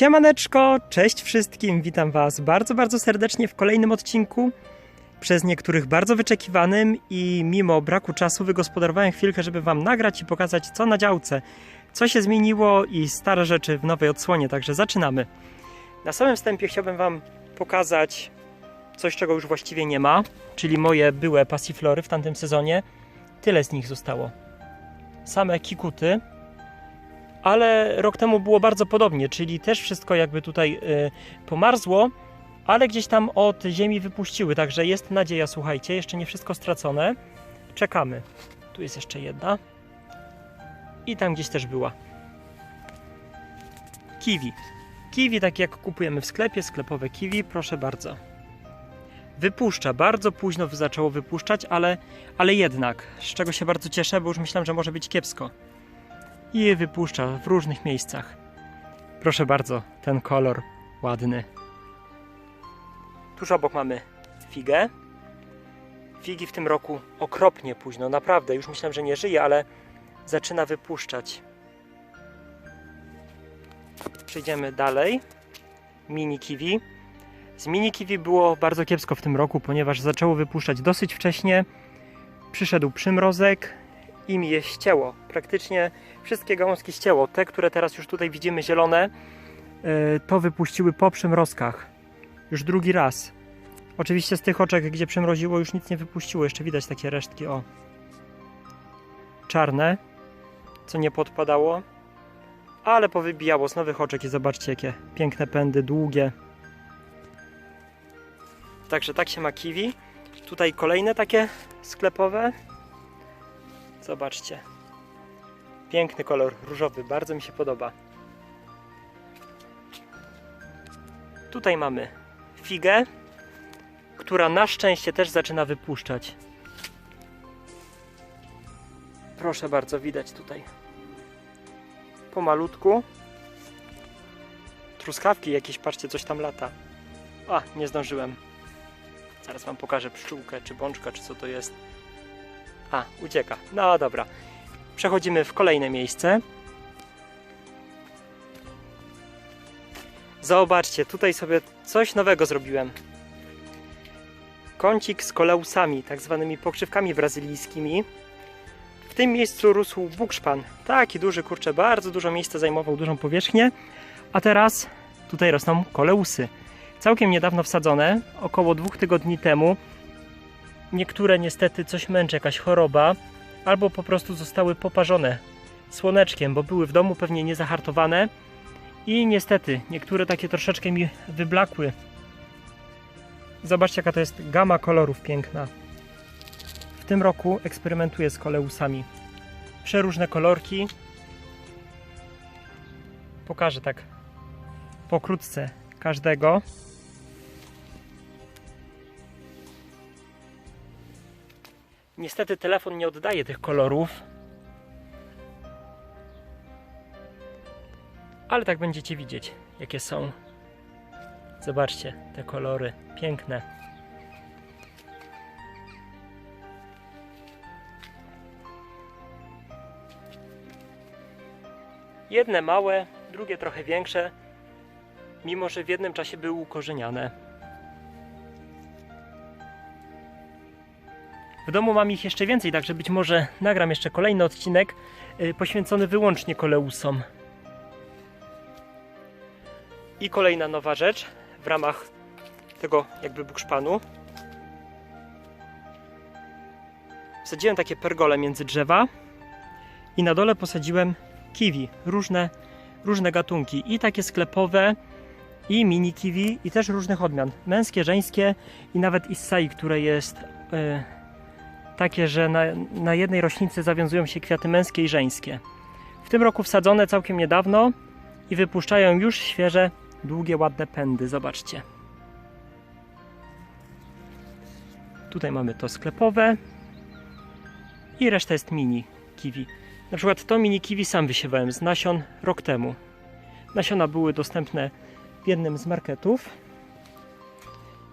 Siemaneczko, cześć wszystkim, witam Was bardzo, bardzo serdecznie w kolejnym odcinku. Przez niektórych bardzo wyczekiwanym i mimo braku czasu wygospodarowałem chwilkę, żeby Wam nagrać i pokazać co na działce, co się zmieniło i stare rzeczy w nowej odsłonie, także zaczynamy. Na samym wstępie chciałbym Wam pokazać coś, czego już właściwie nie ma, czyli moje były pasiflory w tamtym sezonie. Tyle z nich zostało. Same kikuty, ale rok temu było bardzo podobnie, czyli też wszystko jakby tutaj y, pomarzło, ale gdzieś tam od ziemi wypuściły, także jest nadzieja, słuchajcie, jeszcze nie wszystko stracone. Czekamy. Tu jest jeszcze jedna. I tam gdzieś też była. Kiwi. Kiwi, tak jak kupujemy w sklepie, sklepowe kiwi, proszę bardzo. Wypuszcza, bardzo późno zaczęło wypuszczać, ale, ale jednak, z czego się bardzo cieszę, bo już myślałem, że może być kiepsko i je wypuszcza w różnych miejscach. Proszę bardzo, ten kolor ładny. Tuż obok mamy figę. Figi w tym roku okropnie późno, naprawdę. Już myślałem, że nie żyje, ale zaczyna wypuszczać. Przejdziemy dalej. Mini kiwi. Z mini kiwi było bardzo kiepsko w tym roku, ponieważ zaczęło wypuszczać dosyć wcześnie. Przyszedł przymrozek, i mi je ścięło. Praktycznie wszystkie gałązki ścięło. Te, które teraz już tutaj widzimy zielone, e, to wypuściły po przymrozkach. Już drugi raz. Oczywiście z tych oczek, gdzie przymroziło, już nic nie wypuściło. Jeszcze widać takie resztki, o. Czarne, co nie podpadało. Ale powybijało z nowych oczek i zobaczcie, jakie piękne pędy, długie. Także tak się ma kiwi. Tutaj kolejne takie sklepowe. Zobaczcie. Piękny kolor różowy, bardzo mi się podoba. Tutaj mamy figę, która na szczęście też zaczyna wypuszczać. Proszę bardzo, widać tutaj. Pomalutku. Truskawki jakieś, patrzcie, coś tam lata. A, nie zdążyłem. Zaraz wam pokażę pszczółkę, czy bączka, czy co to jest. A, ucieka. No dobra. Przechodzimy w kolejne miejsce. Zobaczcie, tutaj sobie coś nowego zrobiłem. Kącik z koleusami, tak zwanymi pokrzywkami brazylijskimi. W tym miejscu rósł bukszpan. Taki duży, kurczę, bardzo dużo miejsca zajmował, dużą powierzchnię. A teraz tutaj rosną koleusy. Całkiem niedawno wsadzone, około dwóch tygodni temu Niektóre niestety coś męczy, jakaś choroba, albo po prostu zostały poparzone słoneczkiem, bo były w domu pewnie niezahartowane i niestety niektóre takie troszeczkę mi wyblakły. Zobaczcie jaka to jest gama kolorów piękna. W tym roku eksperymentuję z koleusami. Przeróżne kolorki. Pokażę tak pokrótce każdego. Niestety telefon nie oddaje tych kolorów. Ale tak będziecie widzieć, jakie są. Zobaczcie te kolory, piękne. Jedne małe, drugie trochę większe, mimo że w jednym czasie były ukorzeniane. W domu mam ich jeszcze więcej, także być może nagram jeszcze kolejny odcinek y, poświęcony wyłącznie koleusom. I kolejna nowa rzecz w ramach tego jakby bukszpanu. Wsadziłem takie pergole między drzewa i na dole posadziłem kiwi, różne, różne gatunki i takie sklepowe i mini kiwi i też różnych odmian, męskie, żeńskie i nawet issai, które jest yy, takie, że na, na jednej roślince zawiązują się kwiaty męskie i żeńskie. W tym roku wsadzone całkiem niedawno i wypuszczają już świeże, długie, ładne pędy. Zobaczcie. Tutaj mamy to sklepowe i reszta jest mini kiwi. Na przykład to mini kiwi sam wysiewałem z nasion rok temu. Nasiona były dostępne w jednym z marketów.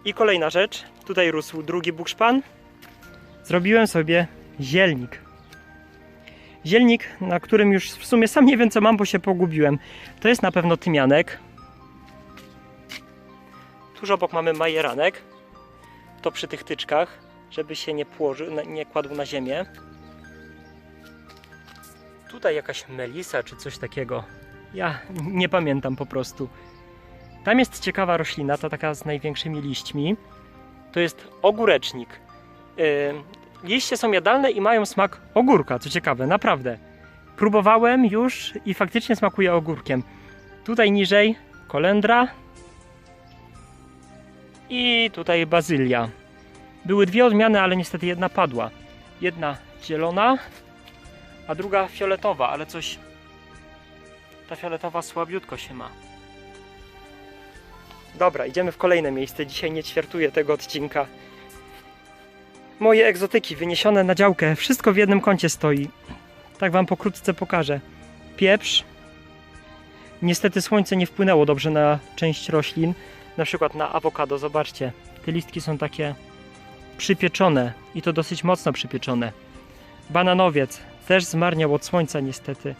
I kolejna rzecz, tutaj rósł drugi bukszpan zrobiłem sobie zielnik. Zielnik, na którym już w sumie sam nie wiem co mam, bo się pogubiłem. To jest na pewno tymianek. Tuż obok mamy majeranek. To przy tych tyczkach, żeby się nie, płożył, na- nie kładł na ziemię. Tutaj jakaś melisa czy coś takiego. Ja nie pamiętam po prostu. Tam jest ciekawa roślina, ta taka z największymi liśćmi. To jest ogórecznik. Liście są jadalne i mają smak ogórka, co ciekawe, naprawdę. Próbowałem już i faktycznie smakuje ogórkiem. Tutaj niżej kolendra i tutaj bazylia. Były dwie odmiany, ale niestety jedna padła. Jedna zielona, a druga fioletowa, ale coś ta fioletowa słabiutko się ma. Dobra, idziemy w kolejne miejsce. Dzisiaj nie ćwiartuję tego odcinka. Moje egzotyki wyniesione na działkę. Wszystko w jednym kącie stoi. Tak wam pokrótce pokażę. Pieprz. Niestety słońce nie wpłynęło dobrze na część roślin. Na przykład na awokado. Zobaczcie. Te listki są takie przypieczone. I to dosyć mocno przypieczone. Bananowiec. Też zmarniał od słońca niestety.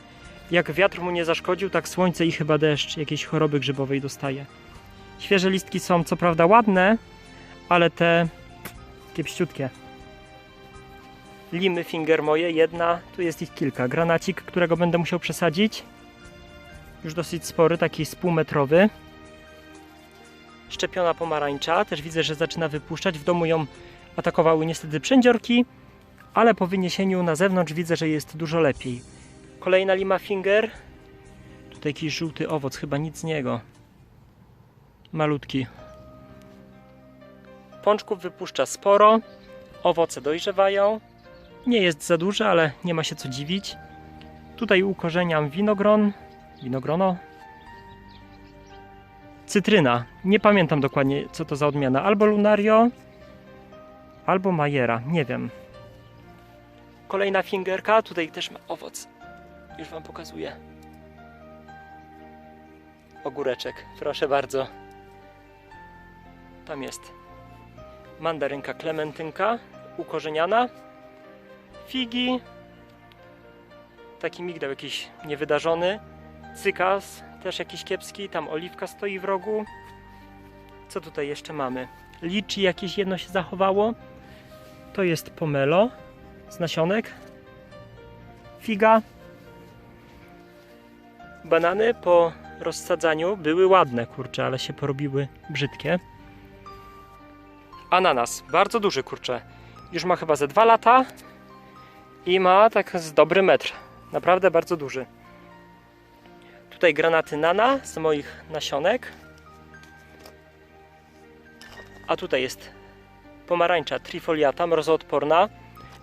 Jak wiatr mu nie zaszkodził, tak słońce i chyba deszcz jakiejś choroby grzybowej dostaje. Świeże listki są co prawda ładne, ale te kiepściutkie. Limy finger moje, jedna, tu jest ich kilka. Granacik, którego będę musiał przesadzić. Już dosyć spory, taki z półmetrowy. Szczepiona pomarańcza, też widzę, że zaczyna wypuszczać. W domu ją atakowały niestety przędziorki, ale po wyniesieniu na zewnątrz widzę, że jest dużo lepiej. Kolejna lima finger. Tutaj jakiś żółty owoc, chyba nic z niego. Malutki. Pączków wypuszcza sporo. Owoce dojrzewają. Nie jest za duże, ale nie ma się co dziwić. Tutaj ukorzeniam winogron. Winogrono. Cytryna. Nie pamiętam dokładnie, co to za odmiana. Albo Lunario, albo Majera. Nie wiem. Kolejna fingerka. Tutaj też ma owoc. Już Wam pokazuję. Ogóreczek. Proszę bardzo. Tam jest mandarynka klementynka ukorzeniana, figi, taki migdał jakiś niewydarzony, cykas też jakiś kiepski, tam oliwka stoi w rogu. Co tutaj jeszcze mamy? Liczy jakieś jedno się zachowało. To jest pomelo z nasionek. Figa. Banany po rozsadzaniu były ładne, kurcze, ale się porobiły brzydkie. Ananas, bardzo duży, kurczę. Już ma chyba ze dwa lata i ma tak z dobry metr. Naprawdę bardzo duży. Tutaj granaty nana z moich nasionek. A tutaj jest pomarańcza trifoliata, mrozoodporna,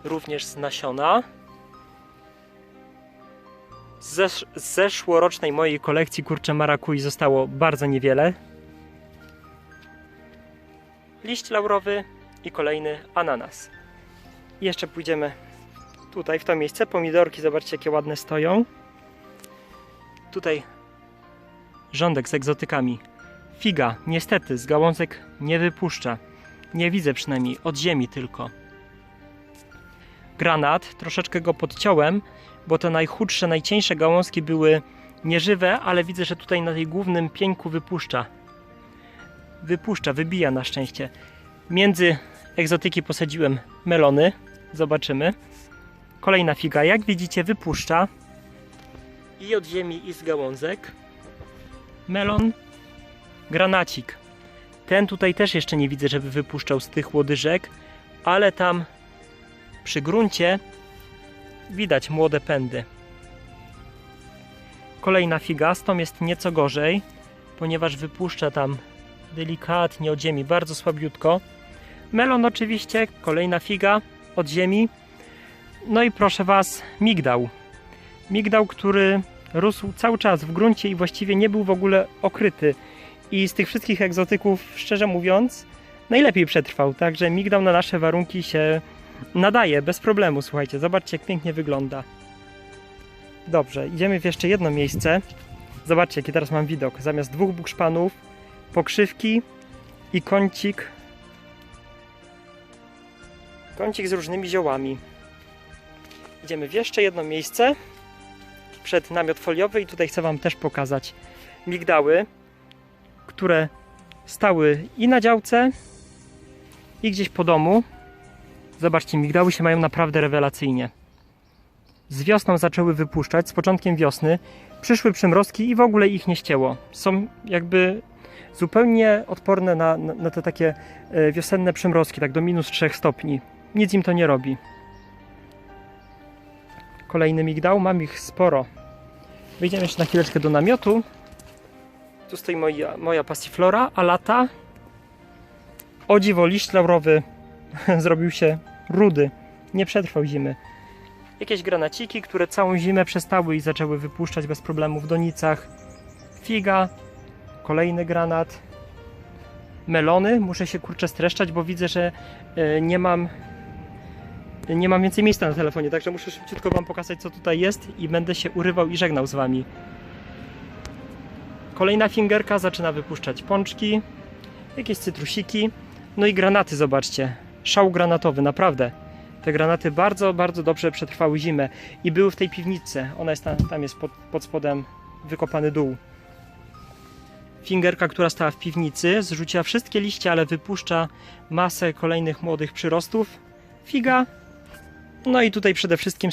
również z nasiona. Z zesz- z zeszłorocznej mojej kolekcji kurcze marakui zostało bardzo niewiele. Liść laurowy i kolejny ananas. I jeszcze pójdziemy tutaj w to miejsce. Pomidorki, zobaczcie jakie ładne stoją. Tutaj rządek z egzotykami. Figa, niestety, z gałązek nie wypuszcza. Nie widzę przynajmniej, od ziemi tylko. Granat, troszeczkę go podciąłem, bo te najchudsze, najcieńsze gałązki były nieżywe, ale widzę, że tutaj na tej głównym pieńku wypuszcza. Wypuszcza, wybija na szczęście. Między egzotyki posadziłem melony. Zobaczymy. Kolejna figa, jak widzicie, wypuszcza. I od ziemi, i z gałązek. Melon, granacik. Ten tutaj też jeszcze nie widzę, żeby wypuszczał z tych łodyżek, ale tam przy gruncie widać młode pędy. Kolejna figa, z tą jest nieco gorzej, ponieważ wypuszcza tam delikatnie od ziemi, bardzo słabiutko. Melon oczywiście, kolejna figa od ziemi. No i proszę Was, migdał. Migdał, który rósł cały czas w gruncie i właściwie nie był w ogóle okryty. I z tych wszystkich egzotyków, szczerze mówiąc, najlepiej przetrwał. Także migdał na nasze warunki się nadaje, bez problemu. Słuchajcie, zobaczcie jak pięknie wygląda. Dobrze, idziemy w jeszcze jedno miejsce. Zobaczcie, jaki teraz mam widok. Zamiast dwóch bukszpanów, pokrzywki i kącik. Kącik z różnymi ziołami. Idziemy w jeszcze jedno miejsce przed namiot foliowy i tutaj chcę Wam też pokazać migdały, które stały i na działce, i gdzieś po domu. Zobaczcie, migdały się mają naprawdę rewelacyjnie. Z wiosną zaczęły wypuszczać, z początkiem wiosny. Przyszły przymrozki i w ogóle ich nie ścięło. Są jakby zupełnie odporne na, na, na te takie e, wiosenne przymrozki, tak do minus 3 stopni. Nic im to nie robi. Kolejny migdał, mam ich sporo. Wyjdziemy jeszcze na chwileczkę do namiotu. Tu stoi moja, moja passiflora, a lata. O dziwo, liść laurowy zrobił się rudy. Nie przetrwał zimy. Jakieś granaciki, które całą zimę przestały i zaczęły wypuszczać bez problemu w donicach. Figa, kolejny granat. Melony, muszę się kurczę streszczać, bo widzę, że e, nie mam nie mam więcej miejsca na telefonie, także muszę szybciutko wam pokazać co tutaj jest i będę się urywał i żegnał z wami. Kolejna fingerka zaczyna wypuszczać pączki, jakieś cytrusiki, no i granaty, zobaczcie. Szał granatowy, naprawdę. Te granaty bardzo, bardzo dobrze przetrwały zimę i były w tej piwnicy. Ona jest tam, tam jest pod, pod spodem wykopany dół. Fingerka, która stała w piwnicy, zrzuciła wszystkie liście, ale wypuszcza masę kolejnych młodych przyrostów. Figa. No i tutaj przede wszystkim